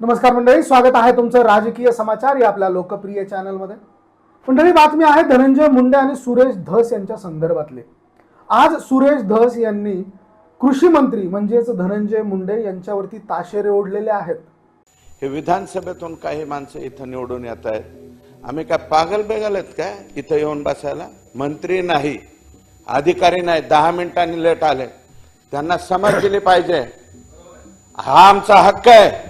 नमस्कार मंडळी स्वागत आहे तुमचं राजकीय समाचार या आपल्या लोकप्रिय चॅनलमध्ये. मंडळी बातमी आहे धनंजय मुंडे आणि सुरेश धस यांच्या संदर्भातले. आज सुरेश धस यांनी कृषी मंत्री म्हणजेच धनंजय मुंडे यांच्यावरती ताशेरे ओढलेले आहेत. हे विधानसभेतून काही माणसं इथं निवडून येत आहेत. आम्ही काय पागल बेगल आहेत काय? इथं येऊन बसायला? मंत्री नाही. अधिकारी नाही. दहा मिनिटांनी लेट आले. त्यांना समज दिली पाहिजे. हा आमचा हक्क आहे.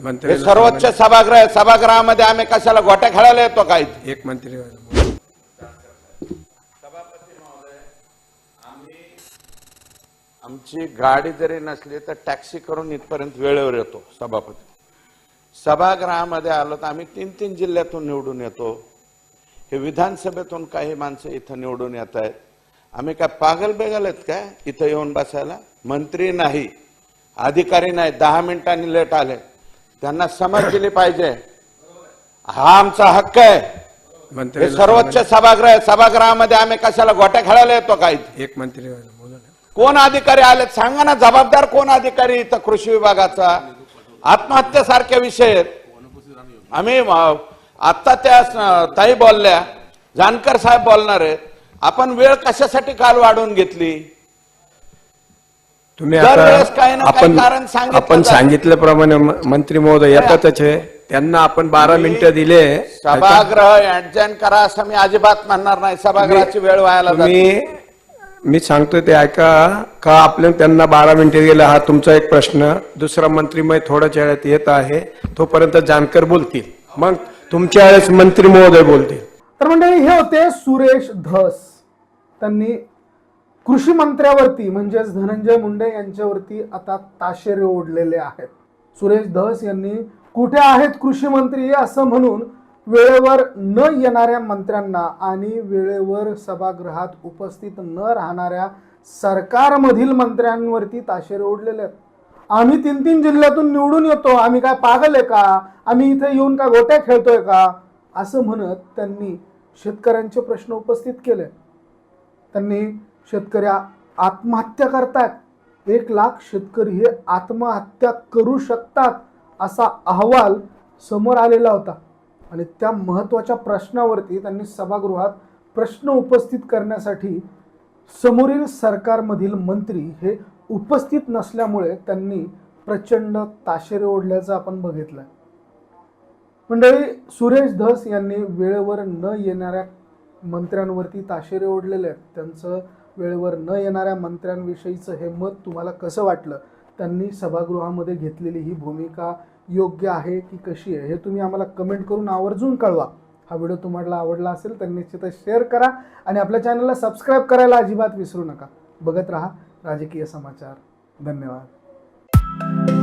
मंत्री हे सर्वोच्च सभागृह सभागृहामध्ये आम्ही कशाला गोट्या खेळायला येतो काय? एक मंत्री आमची गाडी जरी नसली तर टॅक्सी करून इथपर्यंत वेळेवर येतो सभापती. सभागृहामध्ये आलो तर आम्ही तीन तीन जिल्ह्यातून निवडून येतो. हे विधानसभेतून काही माणसं इथं निवडून येत आहेत. आम्ही काय पागल बेगल आहेत काय? इथं येऊन बसायला? मंत्री नाही. अधिकारी नाही. दहा मिनिटांनी लेट आले. त्यांना समज दिली पाहिजे. हा आमचा हक्क आहे. मंत्री हे सर्वोच्च सभागृह आहे. सभागृहामध्ये आम्ही कशाला गोट्या खेळायला येतो काय एक मंत्री. कोण अधिकारी आले? सांगा ना जबाबदार कोण अधिकारी इथं कृषी विभागाचा? आत्महत्येसारखे विषय आहेत. आम्ही आता त्या ताई बोलल्या जानकर साहेब बोलणार आहेत. आपण वेळ कशासाठी काल वाढवून घेतली? तुम्ही दरवेळेस काही ना आता काही आपण कारण सांगितलं आपण जातं. सांगितल्याप्रमाणे म- मंत्री महोदय येतातच आहे त्यांना आपण बारा मिनिटं दिले. सभागृह ऍडजन करा असं मी अजिबात म्हणणार नाही. सभागृहाची वेळ व्हायला जाते. तुम्ही मी सांगतोय ते ऐका. का आपल्या त्यांना बारा मिनिटे दिले? हा तुमचा एक प्रश्न. दुसरा मंत्रीमय थोड्याच वेळात येत आहे. तोपर्यंत जानकर बोलतील. मग तुमच्या वेळेस मंत्री महोदय बोलतील. तर मंडळी हे होते सुरेश धस. त्यांनी कृषी मंत्र्यावरती म्हणजेच धनंजय मुंडे यांच्यावरती आता ताशेरे ओढलेले आहेत. सुरेश धस यांनी कुठे आहेत कृषी मंत्री? असं म्हणून वेळेवर न येणाऱ्या मंत्र्यांना आणि वेळेवर सभागृहात उपस्थित न राहणाऱ्या सरकारमधील मंत्र्यांवरती ताशेरे ओढलेले आहेत. आम्ही तीन तीन जिल्ह्यातून निवडून येतो. आम्ही काय पागल आहे का? आम्ही इथे येऊन का गोट्या खेळतोय का? असं म्हणत त्यांनी शेतकऱ्यांचे प्रश्न उपस्थित केले. त्यांनी शेतकऱ्या आत्महत्या करतायत एक लाख शेतकरी हे आत्महत्या करू शकतात असा अहवाल समोर आलेला होता. आणि त्या महत्त्वाच्या प्रश्नावरती त्यांनी सभागृहात प्रश्न उपस्थित करण्यासाठी समोरील सरकारमधील मंत्री हे उपस्थित नसल्यामुळे त्यांनी प्रचंड ताशेरे ओढल्याचं आपण बघितलं मंडळी सुरेश धस यांनी वेळेवर न येणाऱ्या मंत्र्यांवरती ताशेरे ओढलेले आहेत. त्यांचं वेळेवर न येणाऱ्या मंत्र्यांविषयीचं हे मत तुम्हाला कसं वाटलं? त्यांनी सभागृहामध्ये घेतलेली ही भूमिका योग्य आहे की कशी आहे हे तुम्ही आम्हाला कमेंट करून आवर्जून कळवा. हा व्हिडिओ तुम्हाला आवडला असेल तर निश्चितच शेअर करा आणि आपल्या चॅनलला सबस्क्राईब करायला अजिबात विसरू नका. बघत राहा राजकीय समाचार. धन्यवाद.